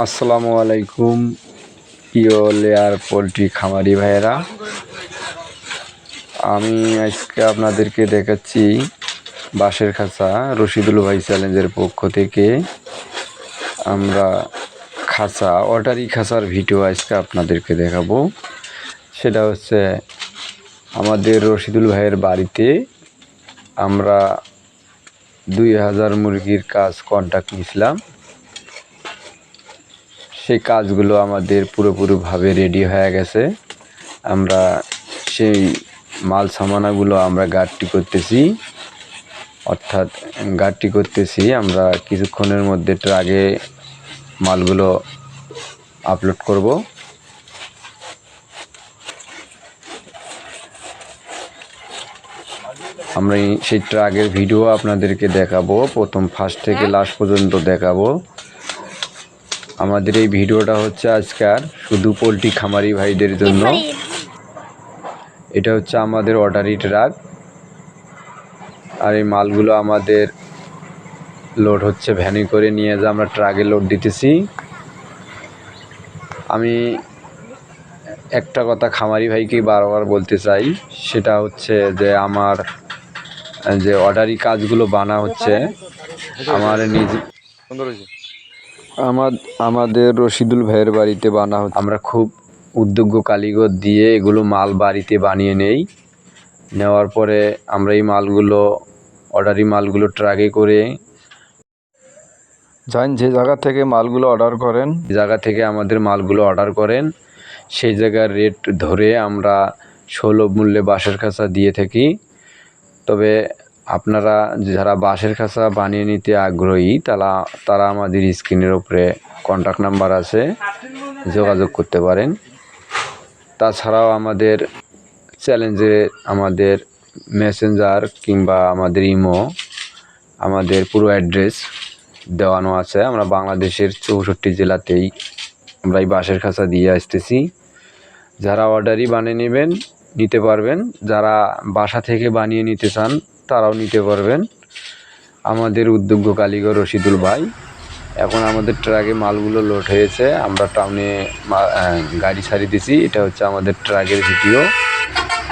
আসসালামু আলাইকুম, প্রিয় লেয়ার পোলট্রি খামারি ভাইয়েরা। আমি আজকে আপনাদেরকে দেখাচ্ছি বাঁশের খাঁচা রশিদুল ভাই চ্যালেঞ্জের পক্ষ থেকে। আমরা খাঁচা, অটারি খাঁচার ভিডিও আজকে আপনাদেরকে দেখাবো। সেটা হচ্ছে আমাদের রশিদুল ভাইয়ের বাড়িতে আমরা দুই হাজার মুরগির কাজ কন্ট্যাক্ট নিয়েছিলাম। সেই কাজগুলো আমাদের পুরোপুরিভাবে রেডি হয়ে গেছে। আমরা সেই মাল সামানাগুলো আমরা গাড়টি করতেছি। অর্থাৎ গাড়টি করতেছি, আমরা কিছুক্ষণের মধ্যে ট্রাগে মালগুলো আপলোড করব। আমরা সেই ট্রাগের ভিডিও আপনাদেরকে দেখাবো। প্রথম ফার্স্ট থেকে লাস্ট পর্যন্ত দেখাবো। আমাদের এই ভিডিওটা হচ্ছে আজকার শুধু পোলট্রি খামারি ভাইদের জন্য। এটা হচ্ছে আমাদের অর্ডারি ট্রাক। আর এই মালগুলো আমাদের লোড হচ্ছে ভ্যানে করে নিয়ে যা আমরা ট্রাকে লোড দিতেছি। আমি একটা কথা খামারি ভাইকে বারবার বলতে চাই সেটা হচ্ছে যে আমার যে অর্ডারি কাজগুলো বানা হচ্ছে আমার নিজ সুন্দর হয়েছে। আমার আমাদের রশিদুল ভাইয়ের বাড়িতে বানা হচ্ছে। আমরা খুব উদ্যোগ্য কালীগর দিয়ে এগুলো মাল বাড়িতে বানিয়ে নেই। নেওয়ার পরে আমরা এই মালগুলো অর্ডারি মালগুলো ট্রাকে করে যান যে জায়গা থেকে মালগুলো অর্ডার করেন। জায়গা থেকে আমাদের মালগুলো অর্ডার করেন সেই জায়গার রেট ধরে আমরা সুলভ মূল্যে বাঁশের খাঁচা দিয়ে থাকি। তবে আপনারা যারা বাঁশের খাঁচা বানিয়ে নিতে আগ্রহী তারা তারা আমাদের স্ক্রিনের উপরে কন্ট্যাক্ট নাম্বার আছে, যোগাযোগ করতে পারেন। তাছাড়াও আমাদের চ্যালেঞ্জে আমাদের মেসেঞ্জার কিংবা আমাদের ইমো আমাদের পুরো অ্যাড্রেস দেওয়ানো আছে। আমরা বাংলাদেশের চৌষট্টি জেলাতেই আমরা এই বাঁশের খাঁচা দিয়ে আসতেছি। যারা অর্ডারই বানিয়ে নেবেন, নিতে পারবেন। যারা বাসা থেকে বানিয়ে নিতে চান তারাও নিতে পারবেন। আমাদের উদ্যোগ্য কালীগর রশিদুল ভাই। এখন আমাদের ট্রাকে মালগুলো লোড হয়েছে। আমরা টাউনে গাড়ি ছাড়ি দিছি এটা হচ্ছে আমাদের ট্রাকের ভিডিও।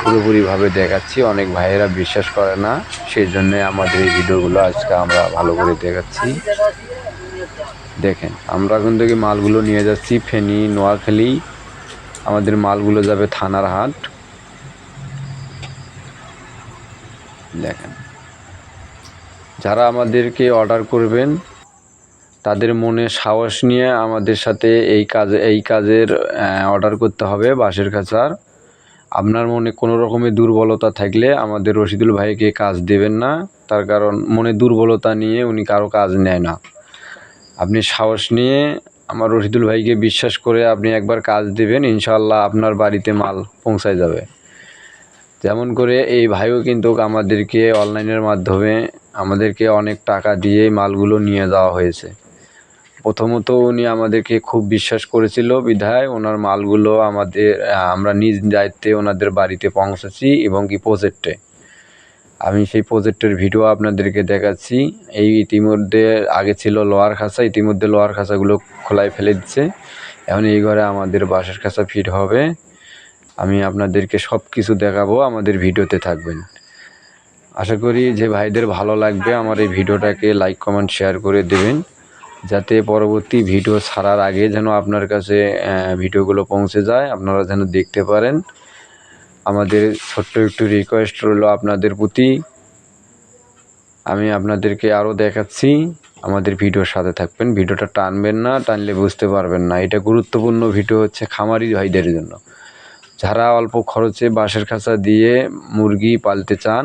পুরোপুরিভাবে দেখাচ্ছি। অনেক ভাইয়েরা বিশ্বাস করে না। সেই জন্যে আমাদের এই ভিডিওগুলো আজকে আমরা ভালো করে দেখাচ্ছি। দেখেন, আমরা এখন থেকে মালগুলো নিয়ে যাচ্ছি ফেনী, নোয়াখালী। আমাদের মালগুলো যাবে থানার হাট। দেখেন যারা আমাদেরকে অর্ডার করবেন, তাদের মনে সাহস নিয়ে আমাদের সাথে এই কাজে এই কাজের অর্ডার করতে হবে বাঁশের খাঁচার। আপনার মনে কোনো রকমের দুর্বলতা থাকলে আমাদের রশিদুল ভাইকে কাজ দেবেন না। তার কারণ মনে দুর্বলতা নিয়ে উনি কারও কাজ নেয় না। আপনি সাহস নিয়ে আমার রশিদুল ভাইকে বিশ্বাস করে আপনি একবার কাজ দেবেন ইনশাল্লাহ আপনার বাড়িতে মাল পৌঁছায় যাবে। যেমন করে এই ভাইও কিন্তু আমাদেরকে অনলাইনের মাধ্যমে আমাদেরকে অনেক টাকা দিয়ে মালগুলো নিয়ে যাওয়া হয়েছে। প্রথমত উনি আমাদেরকে খুব বিশ্বাস করেছিল বিধায় ওনার মালগুলো আমাদের, আমরা নিজ দায়িত্বে ওনাদের বাড়িতে পৌঁছেছি এবং কি প্রজেক্টে। আমি সেই প্রজেক্টের ভিডিও আপনাদেরকে দেখাচ্ছি। এই ইতিমধ্যে আগে ছিল লোয়ার খাঁচা, ইতিমধ্যে লোয়ার খাঁচাগুলো খোলায় ফেলে দিচ্ছে। এখন এই ঘরে আমাদের বাঁশের খাঁচা ফিট হবে। আমি আপনাদেরকে সব কিছু দেখাবো, আমাদের ভিডিওতে থাকবেন। আশা করি যে ভাইদের ভালো লাগবে, আমার এই ভিডিওটাকে লাইক কমেন্ট শেয়ার করে দেবেন, যাতে পরবর্তী ভিডিও ছাড়ার আগে যেন আপনার কাছে ভিডিওগুলো পৌঁছে যায়, আপনারা যেন দেখতে পারেন। আমাদের ছোট্ট একটু রিকোয়েস্ট রইল আপনাদের প্রতি। আমি আপনাদেরকে আরও দেখাচ্ছি, আমাদের ভিডিওর সাথে থাকবেন। ভিডিওটা টানবেন না, টানলে বুঝতে পারবেন না। এটা গুরুত্বপূর্ণ ভিডিও হচ্ছে খামারি ভাইদের জন্য। যারা অল্প খরচে বাঁশের খাঁচা দিয়ে মুরগি পালতে চান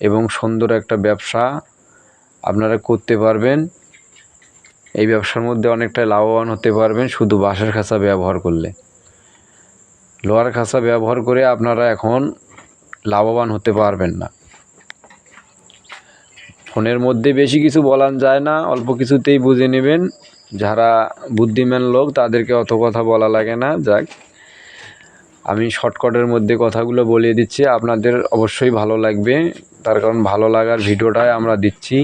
এবং সুন্দর একটা ব্যবসা আপনারা করতে পারবেন, এই ব্যবসার মধ্যে অনেকটা লাভবান হতে পারবেন শুধু বাঁশের খাঁচা ব্যবহার করলে। লোহার খাঁচা ব্যবহার করে আপনারা এখন লাভবান হতে পারবেন না। ফোনের মধ্যে বেশি কিছু বলা যায় না, অল্প কিছুতেই বুঝে নেবেন। যারা বুদ্ধিমান লোক তাদেরকে অত কথা বলা লাগে না, যাক। আমি শর্টকাটের মধ্যে কথাগুলো বলে দিচ্ছি। আপনাদের অবশ্যই ভালো লাগবে। তার কারণ ভালো লাগার ভিডিওটাই আমরা দিচ্ছি।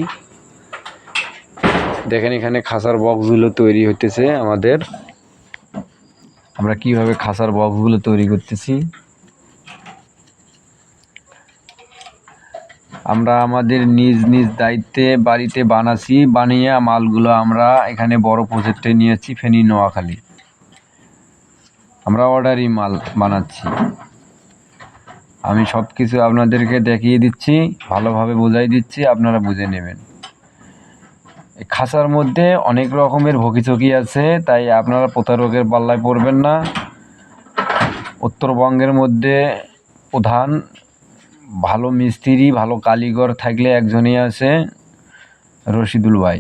দেখেন এখানে খাসার বক্সগুলো তৈরি হইতেছে আমাদের। আমরা কীভাবে খাসার বক্সগুলো তৈরি করতেছি? আমরা আমাদের নিজ নিজ দায়িত্বে বাড়িতে বানাচ্ছি বানিয়ে মালগুলো আমরা এখানে বড় প্রজেক্টে নিয়েছি ফেনী, নোয়াখালী। আমরা অর্ডারই মাল বানাচ্ছি। আমি সব কিছু আপনাদেরকে দেখিয়ে দিচ্ছি, ভালোভাবে বোঝাই দিচ্ছি, আপনারা বুঝে নেবেন। খাঁচার মধ্যে অনেক রকমের ভকিচকি আছে, তাই আপনারা প্রতারকের পাল্লায় পড়বেন না। উত্তরবঙ্গের মধ্যে প্রধান ভালো মিস্ত্রি, ভালো কারিগর থাকলে একজনই আছে, রশিদুল ভাই।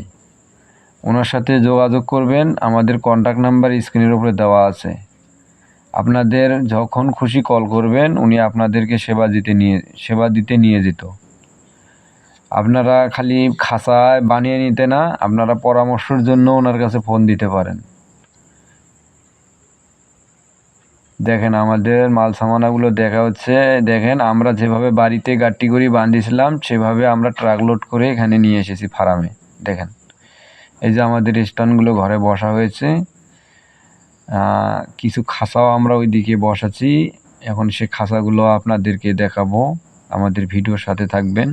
ওনার সাথে যোগাযোগ করবেন, আমাদের কন্ট্যাক্ট নাম্বার স্ক্রিনের উপরে দেওয়া আছে। আপনাদের যখন খুশি কল করবেন, উনি আপনাদেরকে সেবা দিতে নিয়ে, সেবা দিতে নিয়ে যেত। আপনারা খালি খাসায় বানিয়ে নিতে না, আপনারা পরামর্শের জন্য ওনার কাছে ফোন দিতে পারেন। দেখেন, আমাদের মাল সামানাগুলো দেখা হচ্ছে। দেখেন, আমরা যেভাবে বাড়িতে গাট্টি করি বাঁধিয়েছিলাম সেভাবে আমরা ট্রাক লোড করে এখানে নিয়ে এসেছি ফার্মে। দেখেন, এই যে আমাদের স্টানগুলো ঘরে বসা হয়েছে। কিছু খাঁচাও আমরা ওইদিকে বসাচ্ছি। এখন সে খাঁচাগুলো আপনাদেরকে দেখাবো। আমাদের ভিডিওর সাথে থাকবেন।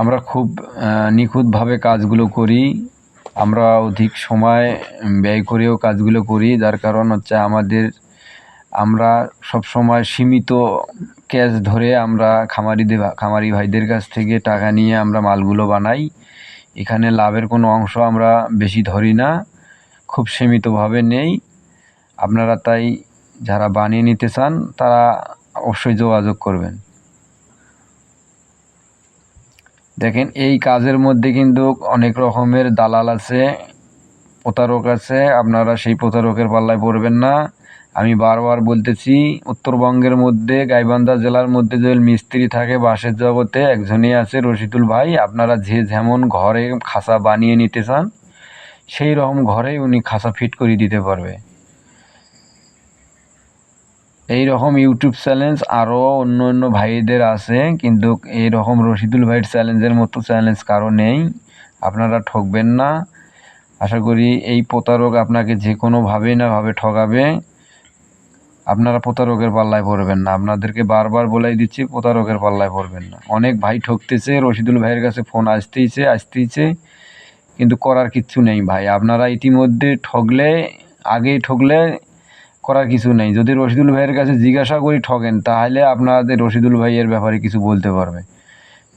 আমরা খুব নিখুঁতভাবে কাজগুলো করি। আমরা অধিক সময় ব্যয় করেও কাজগুলো করি। যার কারণ হচ্ছে আমাদের, আমরা সব সময় সীমিত ক্যাশ ধরে আমরা খামারিদের, খামারি ভাইদের কাছ থেকে টাকা নিয়ে আমরা মালগুলো বানাই। এখানে লাভের কোনো অংশ আমরা বেশি ধরি না, খুব সীমিতভাবে নেই। আপনারা তাই যারা বানিয়ে নিতে চান, তারা অবশ্যই যোগাযোগ করবেন। দেখেন, এই কাজের মধ্যে কিন্তু অনেক রকমের দালাল আছে, প্রতারক আছে, আপনারা সেই প্রতারকের পাল্লায় পড়বেন না। আমি বারবার বলতেছি, উত্তরবঙ্গের মধ্যে, গাইবান্ধা জেলার মধ্যে যে মিস্ত্রি থাকে বাঁশের জগতে, একজনই আছে রশিদুল ভাই। আপনারা যে যেমন ঘরে খাঁচা বানিয়ে নিতে চান, সেই রকম ঘরেই উনি খাসা ফিট করে দিতে পারবে। এই রকম ইউটিউব চ্যালেঞ্জ আরও অন্য অন্য ভাইদের আছে, কিন্তু এই রকম রশিদুল ভাইয়ের চ্যালেঞ্জের মতো চ্যালেঞ্জ কারও নেই। আপনারা ঠকবেন না। আশা করি এই প্রতারক আপনাকে যে কোনোভাবেই না ভাবে ঠকাবে। আপনারা প্রতারকের পাল্লায় পড়বেন না। আপনাদেরকে বারবার বলাই দিচ্ছি, প্রতারকের পাল্লায় পড়বেন না। অনেক ভাই ঠকতেছে, রশিদুল ভাইয়ের কাছে ফোন আসতেইছে আসতেইছে, কিন্তু করার কিচ্ছু নেই ভাই। আপনারা ইতিমধ্যে ঠকলে আগেই ঠকলে করার কিছু নেই। যদি রশিদুল ভাইয়ের কাছে জিজ্ঞাসা করি ঠকেন তাহলে আপনাদের রশিদুল ভাইয়ের ব্যাপারে কিছু বলতে পারবে।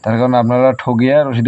তার কারণ আপনারা ঠকিয়া রশিদুল